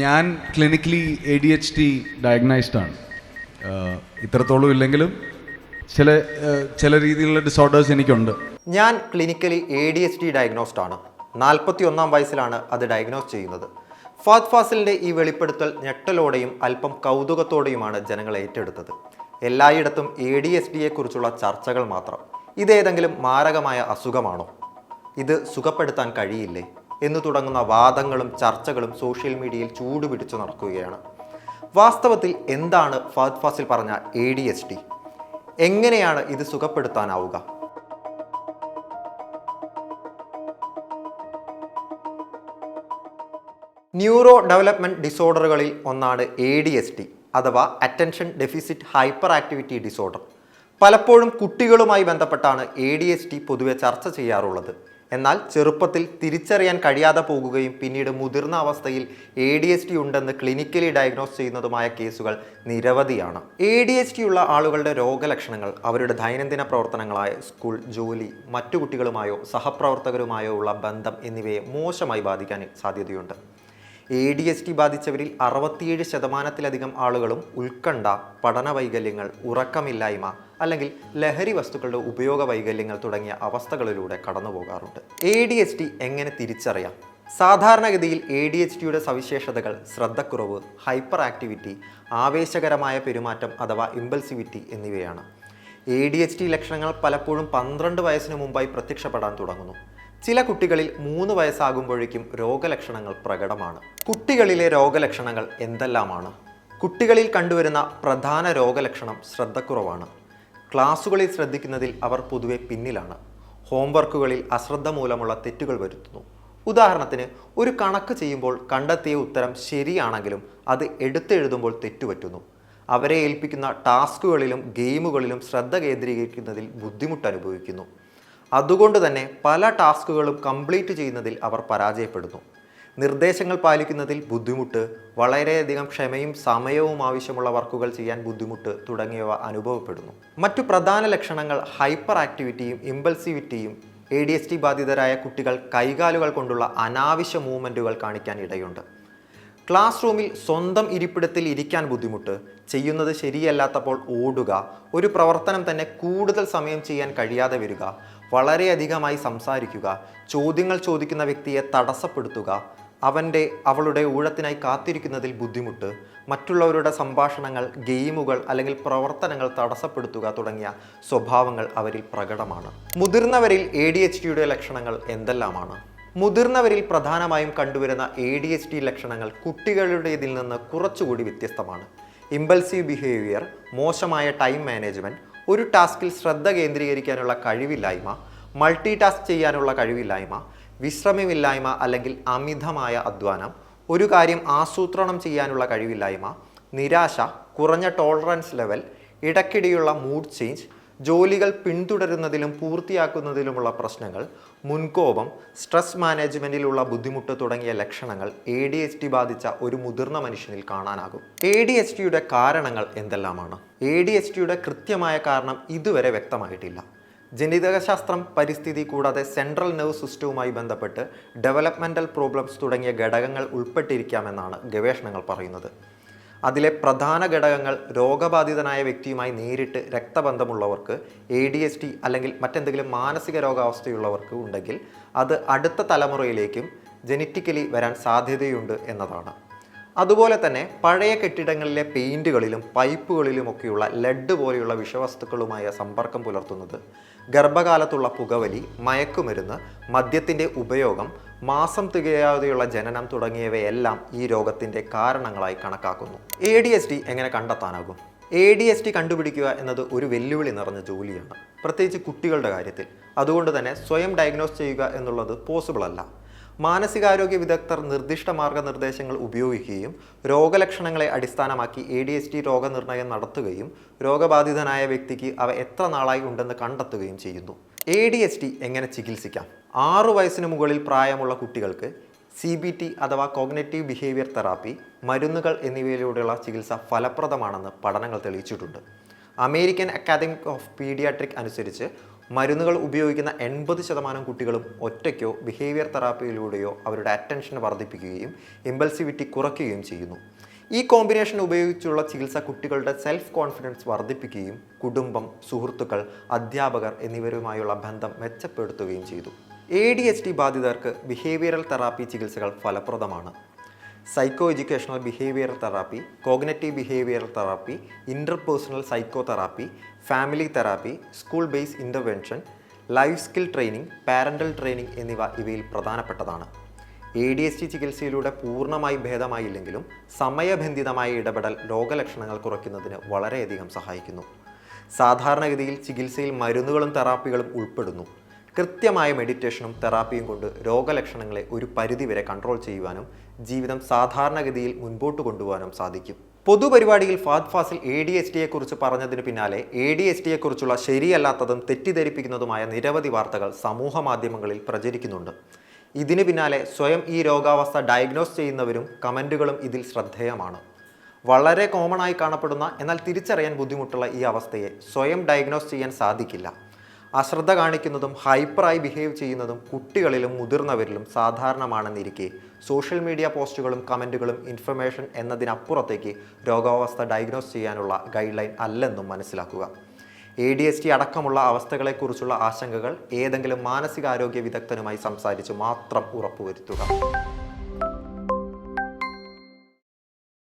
ഞാൻ clinically A D H T diagnosed ആണ്. ഇത്രത്തോളം ഇല്ലെങ്കിലും ചില ചില രീതിയിലുള്ള ഡിസോർഡേഴ്സ് എനിക്കുണ്ട്. ഞാൻ clinically A D H D diagnosed ആണ്. നാൽപ്പത്തി ഒന്നാം വയസ്സിലാണ് അത് ഡയഗ്നോസ് ചെയ്യുന്നത്. ഫാദ് ഫാസിലിന്റെ ഈ വെളിപ്പെടുത്തൽ ഞെട്ടലോടെയും അല്പം കൗതുകത്തോടെയുമാണ് ജനങ്ങൾ ഏറ്റെടുത്തത്. എല്ലായിടത്തും എ ഡി എസ് ഡിയെ കുറിച്ചുള്ള ചർച്ചകൾ മാത്രം. ഇതേതെങ്കിലും മാരകമായ അസുഖമാണോ? ഇത് സുഖപ്പെടുത്താൻ കഴിയില്ലേ? എന്ന് തുടങ്ങുന്ന വാദങ്ങളും ചർച്ചകളും സോഷ്യൽ മീഡിയയിൽ ചൂടുപിടിച്ചു നടക്കുകയാണ്. വാസ്തവത്തിൽ എന്താണ് ഫാദ് ഫാസിൽ പറഞ്ഞ എ ഡി എസ് ഡി എങ്ങനെയാണ് ഇത് സുഖപ്പെടുത്താനാവുക? ന്യൂറോ ഡെവലപ്മെന്റ് ഡിസോർഡറുകളിൽ ഒന്നാണ് എ ഡി എസ് ടി അഥവാ attention deficit hyperactivity disorder. പലപ്പോഴും കുട്ടികളുമായി ബന്ധപ്പെട്ടാണ് എ ഡി എസ് ടി പൊതുവെ ചർച്ച ചെയ്യാറുള്ളത്. എന്നാൽ ചെറുപ്പത്തിൽ തിരിച്ചറിയാൻ കഴിയാതെ പോകുകയും പിന്നീട് മുതിർന്ന അവസ്ഥയിൽ എ ഡി എസ് ടി ഉണ്ടെന്ന് ക്ലിനിക്കലി ഡയഗ്നോസ് ചെയ്യുന്നതുമായ കേസുകൾ നിരവധിയാണ്. എ ഡി എസ് ടി ഉള്ള ആളുകളുടെ രോഗലക്ഷണങ്ങൾ അവരുടെ ദൈനംദിന പ്രവർത്തനങ്ങളായ സ്കൂൾ ജോലി മറ്റു കുട്ടികളുമായോ സഹപ്രവർത്തകരുമായോ ഉള്ള ബന്ധം എന്നിവയെ മോശമായി ബാധിക്കാൻ സാധ്യതയുണ്ട്. എ ഡി എസ് ടി ബാധിച്ചവരിൽ അറുപത്തിയേഴ് ശതമാനത്തിലധികം ആളുകളും ഉത്കണ്ഠ പഠന വൈകല്യങ്ങൾ ഉറക്കമില്ലായ്മ അല്ലെങ്കിൽ ലഹരി വസ്തുക്കളുടെ ഉപയോഗ വൈകല്യങ്ങൾ തുടങ്ങിയ അവസ്ഥകളിലൂടെ കടന്നു പോകാറുണ്ട് എ ഡി എസ് ടി എങ്ങനെ തിരിച്ചറിയാം? സാധാരണഗതിയിൽ എ ഡി എച്ച് ടിയുടെ സവിശേഷതകൾ ശ്രദ്ധക്കുറവ് ഹൈപ്പർ ആക്ടിവിറ്റി ആവേശകരമായ പെരുമാറ്റം അഥവാ ഇമ്പൾസിവിറ്റി എന്നിവയാണ്. എ ഡി എച്ച് ടി ലക്ഷണങ്ങൾ പലപ്പോഴും പന്ത്രണ്ട് വയസ്സിന് മുമ്പായി പ്രത്യക്ഷപ്പെടാൻ തുടങ്ങുന്നു. ചില കുട്ടികളിൽ മൂന്ന് വയസ്സാകുമ്പോഴേക്കും രോഗലക്ഷണങ്ങൾ പ്രകടമാണ്. കുട്ടികളിലെ രോഗലക്ഷണങ്ങൾ എന്തെല്ലാമാണ്? കുട്ടികളിൽ കണ്ടുവരുന്ന പ്രധാന രോഗലക്ഷണം ശ്രദ്ധക്കുറവാണ്. ക്ലാസ്സുകളിൽ ശ്രദ്ധിക്കുന്നതിൽ അവർ പൊതുവെ പിന്നിലാണ്. ഹോംവർക്കുകളിൽ അശ്രദ്ധ മൂലമുള്ള തെറ്റുകൾ വരുത്തുന്നു. ഉദാഹരണത്തിന് ഒരു കണക്ക് ചെയ്യുമ്പോൾ കണ്ടെത്തിയ ഉത്തരം ശരിയാണെങ്കിലും അത് എടുത്തെഴുതുമ്പോൾ തെറ്റുപറ്റുന്നു. അവരെ ഏൽപ്പിക്കുന്ന ടാസ്കുകളിലും ഗെയിമുകളിലും ശ്രദ്ധ കേന്ദ്രീകരിക്കുന്നതിൽ ബുദ്ധിമുട്ട് അനുഭവിക്കുന്നു. അതുകൊണ്ട് തന്നെ പല ടാസ്കുകളും കംപ്ലീറ്റ് ചെയ്യുന്നതിൽ അവർ പരാജയപ്പെടുന്നു. നിർദ്ദേശങ്ങൾ പാലിക്കുന്നതിൽ ബുദ്ധിമുട്ട് വളരെയധികം ക്ഷമയും സമയവും ആവശ്യമുള്ള വർക്കുകൾ ചെയ്യാൻ ബുദ്ധിമുട്ട് തുടങ്ങിയവ അനുഭവപ്പെടുന്നു. മറ്റു പ്രധാന ലക്ഷണങ്ങൾ ഹൈപ്പർ ആക്ടിവിറ്റിയും ഇമ്പൾസിവിറ്റിയും എ ഡി എസ് ടി ബാധിതരായ കുട്ടികൾ കൈകാലുകൾ കൊണ്ടുള്ള അനാവശ്യ മൂവ്മെന്റുകൾ കാണിക്കാൻ ഇടയുണ്ട്. ക്ലാസ് റൂമിൽ സ്വന്തം ഇരിപ്പിടത്തിൽ ഇരിക്കാൻ ബുദ്ധിമുട്ട് ചെയ്യുന്നത് ശരിയല്ലാത്തപ്പോൾ ഓടുക ഒരു പ്രവർത്തനം തന്നെ കൂടുതൽ സമയം ചെയ്യാൻ കഴിയാതെ വരിക വളരെയധികമായി സംസാരിക്കുക ചോദ്യങ്ങൾ ചോദിക്കുന്ന വ്യക്തിയെ തടസ്സപ്പെടുത്തുക അവന്റെ അവളുടെ ഊഴത്തിനായി കാത്തിരിക്കുന്നതിൽ ബുദ്ധിമുട്ട് മറ്റുള്ളവരുടെ സംഭാഷണങ്ങൾ ഗെയിമുകൾ അല്ലെങ്കിൽ പ്രവർത്തനങ്ങൾ തടസ്സപ്പെടുത്തുക തുടങ്ങിയ സ്വഭാവങ്ങൾ അവരിൽ പ്രകടമാണ്. മുതിർന്നവരിൽ എ ഡി എച്ച് ഡിയുടെ ലക്ഷണങ്ങൾ എന്തെല്ലാമാണ്? മുതിർന്നവരിൽ പ്രധാനമായും കണ്ടുവരുന്ന എ ഡി എച്ച് ഡി ലക്ഷണങ്ങൾ കുട്ടികളുടേതിൽ നിന്ന് കുറച്ചുകൂടി വ്യത്യസ്തമാണ്. ഇമ്പൾസീവ് ബിഹേവിയർ മോശമായ ടൈം മാനേജ്മെന്റ് ഒരു ടാസ്കിൽ ശ്രദ്ധ കേന്ദ്രീകരിക്കാനുള്ള കഴിവില്ലായ്മ മൾട്ടി ടാസ്ക് ചെയ്യാനുള്ള കഴിവില്ലായ്മ വിശ്രമമില്ലായ്മ അല്ലെങ്കിൽ അമിതമായ അധ്വാനം ഒരു കാര്യം ആസൂത്രണം ചെയ്യാനുള്ള കഴിവില്ലായ്മ നിരാശ കുറഞ്ഞ ടോളറൻസ് ലെവൽ ഇടയ്ക്കിടെയുള്ള മൂഡ് ചേഞ്ച് ജോലികൾ പിന്തുടരുന്നതിലും പൂർത്തിയാക്കുന്നതിലുമുള്ള പ്രശ്നങ്ങൾ മുൻകോപം സ്ട്രെസ് മാനേജ്മെന്റിലുള്ള ബുദ്ധിമുട്ട് തുടങ്ങിയ ലക്ഷണങ്ങൾ എ ഡി എച്ച് ടി ബാധിച്ച ഒരു മുതിർന്ന മനുഷ്യനിൽ കാണാനാകും. എ ഡി എച്ച് ടിയുടെ കാരണങ്ങൾ എന്തെല്ലാമാണ്? എ ഡി എച്ച് ടിയുടെ കൃത്യമായ കാരണം ഇതുവരെ വ്യക്തമായിട്ടില്ല. ജനിതകശാസ്ത്രം പരിസ്ഥിതി കൂടാതെ സെൻട്രൽ നെർവ് സിസ്റ്റവുമായി ബന്ധപ്പെട്ട് ഡെവലപ്മെന്റൽ പ്രോബ്ലംസ് തുടങ്ങിയ ഘടകങ്ങൾ ഉൾപ്പെട്ടിരിക്കാമെന്നാണ് ഗവേഷണങ്ങൾ പറയുന്നത്. അതിലെ പ്രധാന ഘടകങ്ങൾ രോഗബാധിതനായ വ്യക്തിയുമായി നേരിട്ട് രക്തബന്ധമുള്ളവർക്ക് എ ഡി എസ് ടി അല്ലെങ്കിൽ മറ്റെന്തെങ്കിലും മാനസിക രോഗാവസ്ഥയുള്ളവർക്ക് ഉണ്ടെങ്കിൽ അത് അടുത്ത തലമുറയിലേക്കും ജനറ്റിക്കലി വരാൻ സാധ്യതയുണ്ട് എന്നതാണ്. അതുപോലെ തന്നെ പഴയ കെട്ടിടങ്ങളിലെ പെയിന്റുകളിലും പൈപ്പുകളിലുമൊക്കെയുള്ള ലെഡ് പോലെയുള്ള വിഷവസ്തുക്കളുമായ സമ്പർക്കം പുലർത്തുന്നത് ഗർഭകാലത്തുള്ള പുകവലി മയക്കുമരുന്ന് മദ്യത്തിന്റെ ഉപയോഗം മാസം തികയാതെയുള്ള ജനനം തുടങ്ങിയവയെല്ലാം ഈ രോഗത്തിന്റെ കാരണങ്ങളായി കണക്കാക്കുന്നു. എ ഡി എസ് ടി എങ്ങനെ കണ്ടെത്താനാകും? എ ഡി എസ് ടി കണ്ടുപിടിക്കുക എന്നത് ഒരു വെല്ലുവിളി നിറഞ്ഞ ജോലിയാണ്. പ്രത്യേകിച്ച് കുട്ടികളുടെ കാര്യത്തിൽ. അതുകൊണ്ട് തന്നെ സ്വയം ഡയഗ്നോസ് ചെയ്യുക എന്നുള്ളത് പോസിബിൾ അല്ല. മാനസികാരോഗ്യ വിദഗ്ധർ നിർദ്ദിഷ്ട മാർഗനിർദ്ദേശങ്ങൾ ഉപയോഗിക്കുകയും രോഗലക്ഷണങ്ങളെ അടിസ്ഥാനമാക്കി എ ഡി എസ് ടി രോഗനിർണയം നടത്തുകയും രോഗബാധിതനായ വ്യക്തിക്ക് അവ എത്ര നാളായി ഉണ്ടെന്ന് കണ്ടെത്തുകയും ചെയ്യുന്നു. എ ഡി എസ് ടി എങ്ങനെ ചികിത്സിക്കാം? ആറു വയസ്സിന് മുകളിൽ പ്രായമുള്ള കുട്ടികൾക്ക് സി ബി ടി അഥവാ കോഗ്നറ്റീവ് ബിഹേവിയർ തെറാപ്പി മരുന്നുകൾ എന്നിവയിലൂടെയുള്ള ചികിത്സ ഫലപ്രദമാണെന്ന് പഠനങ്ങൾ തെളിയിച്ചിട്ടുണ്ട്. അമേരിക്കൻ അക്കാദമി ഓഫ് പീഡിയാട്രിക് അനുസരിച്ച് മരുന്നുകൾ ഉപയോഗിക്കുന്ന എൺപത് ശതമാനം കുട്ടികളും ഒറ്റയ്ക്കോ ബിഹേവിയർ തെറാപ്പിയിലൂടെയോ അവരുടെ അറ്റൻഷൻ വർദ്ധിപ്പിക്കുകയും ഇമ്പൽസിവിറ്റി കുറയ്ക്കുകയും ചെയ്യുന്നു. ഈ കോമ്പിനേഷൻ ഉപയോഗിച്ചുള്ള ചികിത്സ കുട്ടികളുടെ സെൽഫ് കോൺഫിഡൻസ് വർദ്ധിപ്പിക്കുകയും കുടുംബം സുഹൃത്തുക്കൾ അധ്യാപകർ എന്നിവരുമായുള്ള ബന്ധം മെച്ചപ്പെടുത്തുകയും ചെയ്തു. എ ഡി എച്ച് ഡി ബാധിതർക്ക് ബിഹേവിയറൽ തെറാപ്പി ചികിത്സകൾ ഫലപ്രദമാണ്. Psychoeducational behavioural therapy cognitive behavioural therapy interpersonal psychotherapy family therapy school base intervention life skill training parental training എന്നിവ ഇവയിൽ പ്രധാനപ്പെട്ടതാണ്. എ ഡി എസ് ടി ചികിത്സയിലൂടെ പൂർണമായി ഭേദമായില്ലെങ്കിലും സമയബന്ധിതമായ ഇടപെടൽ രോഗലക്ഷണങ്ങൾ കുറയ്ക്കുന്നതിന് വളരെയധികം സഹായിക്കുന്നു. സാധാരണഗതിയിൽ ചികിത്സയിൽ മരുന്നുകളും തെറാപ്പികളും ഉൾപ്പെടുന്നു. കൃത്യമായ മെഡിറ്റേഷനും തെറാപ്പിയും കൊണ്ട് രോഗലക്ഷണങ്ങളെ ഒരു പരിധിവരെ കൺട്രോൾ ചെയ്യുവാനും ജീവിതം സാധാരണഗതിയിൽ മുൻപോട്ട് കൊണ്ടുപോകാനും സാധിക്കും. പൊതുപരിപാടിയിൽ Fahadh Faasil A D S ടിയെ കുറിച്ച് പറഞ്ഞതിന് പിന്നാലെ എ ഡി എസ് ടിയെ കുറിച്ചുള്ള ശരിയല്ലാത്തതും തെറ്റിദ്ധരിപ്പിക്കുന്നതുമായ നിരവധി വാർത്തകൾ സമൂഹ മാധ്യമങ്ങളിൽ പ്രചരിക്കുന്നുണ്ട്. ഇതിന് പിന്നാലെ സ്വയം ഈ രോഗാവസ്ഥ ഡയഗ്നോസ് ചെയ്യുന്നവരും കമന്റുകളും ഇതിൽ ശ്രദ്ധേയമാണ്. വളരെ കോമൺ ആയി കാണപ്പെടുന്ന എന്നാൽ തിരിച്ചറിയാൻ ബുദ്ധിമുട്ടുള്ള ഈ അവസ്ഥയെ സ്വയം ഡയഗ്നോസ് ചെയ്യാൻ സാധിക്കില്ല. അശ്രദ്ധ കാണിക്കുന്നതും ഹൈപ്പറായി ബിഹേവ് ചെയ്യുന്നതും കുട്ടികളിലും മുതിർന്നവരിലും സാധാരണമാണെന്നിരിക്കെ സോഷ്യൽ മീഡിയ പോസ്റ്റുകളും കമന്റുകളും ഇൻഫർമേഷൻ എന്നതിനപ്പുറത്തേക്ക് രോഗാവസ്ഥ ഡയഗ്നോസ് ചെയ്യാനുള്ള ഗൈഡ് ലൈൻ അല്ലെന്നും മനസ്സിലാക്കുക. എ ഡി എസ് ടി അടക്കമുള്ള അവസ്ഥകളെക്കുറിച്ചുള്ള ആശങ്കകൾ ഏതെങ്കിലും മാനസികാരോഗ്യ വിദഗ്ധനുമായി സംസാരിച്ച് മാത്രം ഉറപ്പുവരുത്തുക.